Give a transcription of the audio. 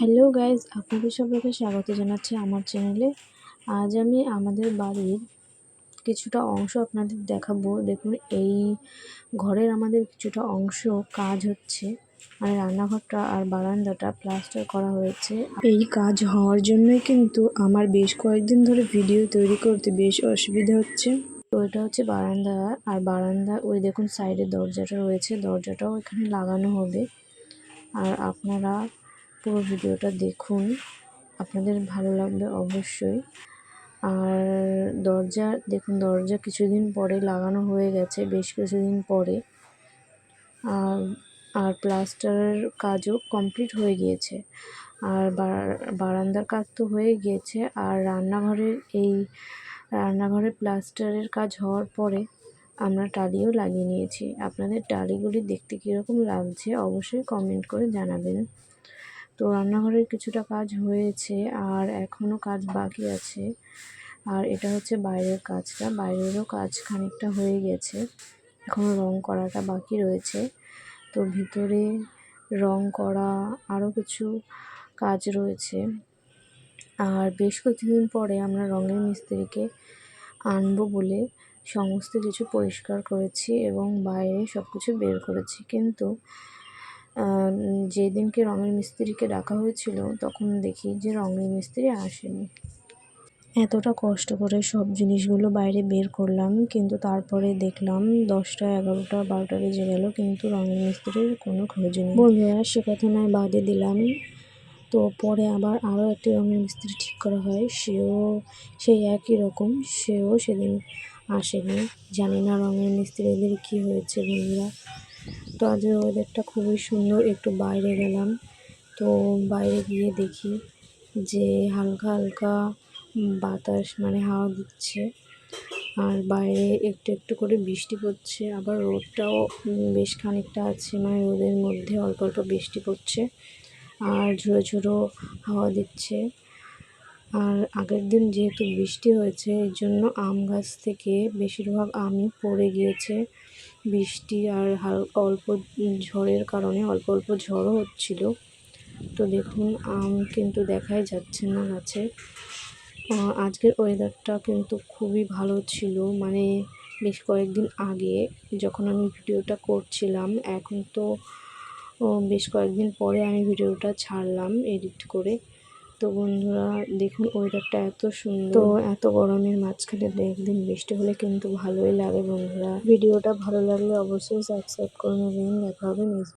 Hello guys আপনাদের সবাইকে স্বাগত জানাচ্ছি আমার চ্যানেলে। আজ আমি আমাদের বাড়ির কিছুটা অংশ আপনাদের দেখাবো। দেখুন, এই ঘরের আমাদের কিছুটা অংশ কাজ হচ্ছে। মানে রান্নাঘরটা আর বারান্দাটা প্লাস্টার করা হয়েছে। এই কাজ হওয়ার জন্যই কিন্তু আমার বেশ কয়েকদিন ধরে ভিডিও তৈরি করতে বেশ অসুবিধা হচ্ছে। তো এটা হচ্ছে বারান্দা। আর বারান্দা, ওই দেখুন, সাইডে দরজাটা রয়েছে। দরজাটাও এখানে লাগানো হবে। আর আপনারা পুরো ভিডিওটা দেখুন। আপনাদের ভালো লাগবে অবশ্যই। আর দরজা, দেখুন দরজা কিছুদিন পরে লাগানো হয়ে গেছে, বেশ কিছুদিন পরে। আর আর প্লাস্টারের কাজও কমপ্লিট হয়ে গিয়েছে। আর বারান্দার কাজ তো হয়ে গিয়েছে। আর রান্নাঘরের এই রান্নাঘরে প্লাস্টারের কাজ হওয়ার পরে আমরা টালিও লাগিয়ে নিয়েছি। আপনাদের টালিগুলি দেখতে কীরকম লাগছে অবশ্যই কমেন্ট করে জানাবেন। তো রান্নাঘরের কিছুটা কাজ হয়েছে আর এখনও কাজ বাকি আছে। আর এটা হচ্ছে বাইরের কাজটা। বাইরেরও কাজ খানিকটা হয়ে গেছে। এখনও রং করাটা বাকি রয়েছে। তো ভিতরে রং করা আরও কিছু কাজ রয়েছে। আর বেশ কিছুদিন পরে আমরা রঙের মিস্ত্রিকে আনব বলে সমস্ত কিছু পরিষ্কার করেছি এবং বাইরে সব কিছু বের করেছি। কিন্তু যেদিনকে রঙের মিস্ত্রিকে ডাকা হয়েছিল, তখন দেখি যে রঙের মিস্ত্রি আসেনি। এতটা কষ্ট করে সব জিনিসগুলো বাইরে বের করলাম, কিন্তু তারপরে দেখলাম দশটা, এগারোটা, বারোটা বেজে গেল, কিন্তু রঙের মিস্ত্রির কোনো খোঁজ নেই। বন্ধুরা, সে কথা নয়, বাদে দিলাম। তো পরে আবার আরও একটি রঙের মিস্ত্রি ঠিক করা হয়, সেও সেই একই রকম, সেও সেদিন আসেনি। জানি না রঙের মিস্ত্রিদের কী হয়েছে, বন্ধুরা। তো আজকের ওয়েদারটা খুবই সুন্দর, একটু বাইরে গেলাম। তো বাইরে গিয়ে দেখি যে হালকা হালকা বাতাস মানে হাওয়া দিচ্ছে। আর বাইরে একটু একটু করে বৃষ্টি পড়ছে, আবার রোদটাও বেশ খানিকটা আছে মানে রোদের মধ্যে অল্প অল্প বৃষ্টি পড়ছে। আর ঝুড়ো ঝুড়ো হাওয়া দিচ্ছে। আর আগের দিন যেহেতু বৃষ্টি হয়েছে, এর জন্য আম গাছ থেকে বেশিরভাগ আমই পড়ে গিয়েছে। বৃষ্টি আর হালকা অল্প ঝড়ের কারণে অল্প অল্প ঝড়ও হচ্ছিল। তো দেখুন, আম কিন্তু দেখাই যাচ্ছে না গাছে। আজকের ওয়েদারটা কিন্তু খুবই ভালো ছিল। মানে বেশ কয়েকদিন আগে যখন আমি ভিডিওটা করছিলাম, এখন তো বেশ কয়েকদিন পরে আমি ভিডিওটা ছাড়লাম এডিট করে। তো বন্ধুরা, দেখুন ওয়েদারটা এত সুন্দর। তো এত গরমের মাঝখানে একদিন বৃষ্টি হলে কিন্তু ভালোই লাগে বন্ধুরা। ভিডিওটা ভালো লাগলে অবশ্যই সাবস্ক্রাইব করে নেবেন দেখা হবে নেক্সট